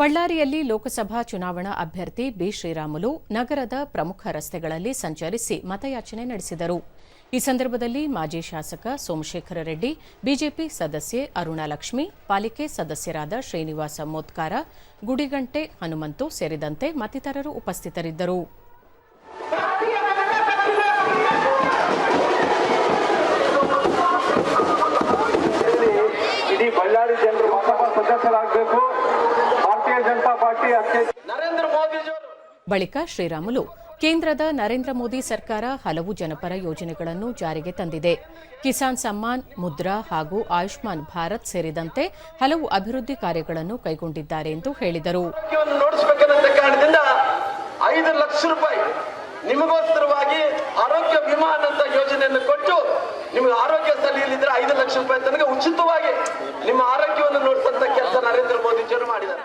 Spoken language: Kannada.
ಬಳ್ಳಾರಿಯಲ್ಲಿ ಲೋಕಸಭಾ ಚುನಾವಣಾ ಅಭ್ಯರ್ಥಿ ಬಿ. ಶ್ರೀರಾಮುಲು ನಗರದ ಪ್ರಮುಖ ರಸ್ತೆಗಳಲ್ಲಿ ಸಂಚರಿಸಿ ಮತಯಾಚನೆ ನಡೆಸಿದರು. ಈ ಸಂದರ್ಭದಲ್ಲಿ ಮಾಜಿ ಶಾಸಕ ಸೋಮಶೇಖರ ರೆಡ್ಡಿ, ಬಿಜೆಪಿ ಸದಸ್ಯೆ ಅರುಣಾಲಕ್ಷ್ಮಿ, ಪಾಲಿಕೆ ಸದಸ್ಯರಾದ ಶ್ರೀನಿವಾಸ ಮೋತ್ಕಾರ, ಗುಡಿಗಂಟೆ ಹನುಮಂತು ಸೇರಿದಂತೆ ಮತ್ತಿತರರು ಉಪಸ್ಥಿತರಿದ್ದರು. ಬಳ್ಳಾರಿ ಜನರು ಜನತಾ ಪಾರ್ಟಿ ನರೇಂದ್ರ ಬಳಿಕ ಶ್ರೀರಾಮುಲು ಕೇಂದ್ರದ ನರೇಂದ್ರ ಮೋದಿ ಸರ್ಕಾರ ಹಲವು ಜನಪರ ಯೋಜನೆಗಳನ್ನು ಜಾರಿಗೆ ತಂದಿದೆ. ಕಿಸಾನ್ ಸಮ್ಮಾನ್ ಮುದ್ರಾ ಹಾಗೂ ಆಯುಷ್ಮಾನ್ ಭಾರತ್ ಸೇರಿದಂತೆ ಹಲವು ಅಭಿವೃದ್ಧಿ ಕಾರ್ಯಗಳನ್ನು ಕೈಗೊಂಡಿದ್ದಾರೆ ಎಂದು ಹೇಳಿದರು. ನಿಮಗೋಸ್ಕರವಾಗಿ ಆರೋಗ್ಯ ವಿಮಾ ಅನ್ನಂತ ಯೋಜನೆಯನ್ನು ಕೊಟ್ಟು ನಿಮಗೆ ಆರೋಗ್ಯ ಸರಿ ಇಲ್ಲಿದ್ರೆ ಐದು ಲಕ್ಷ ರೂಪಾಯಿ ತನಕ ಉಚಿತವಾಗಿ ನಿಮ್ಮ ಆರೋಗ್ಯವನ್ನು ನೋಡಿಸಂತ ಕೆಲಸ ನರೇಂದ್ರ ಮೋದಿಜಿಯವರು ಮಾಡಿದ್ದಾರೆ.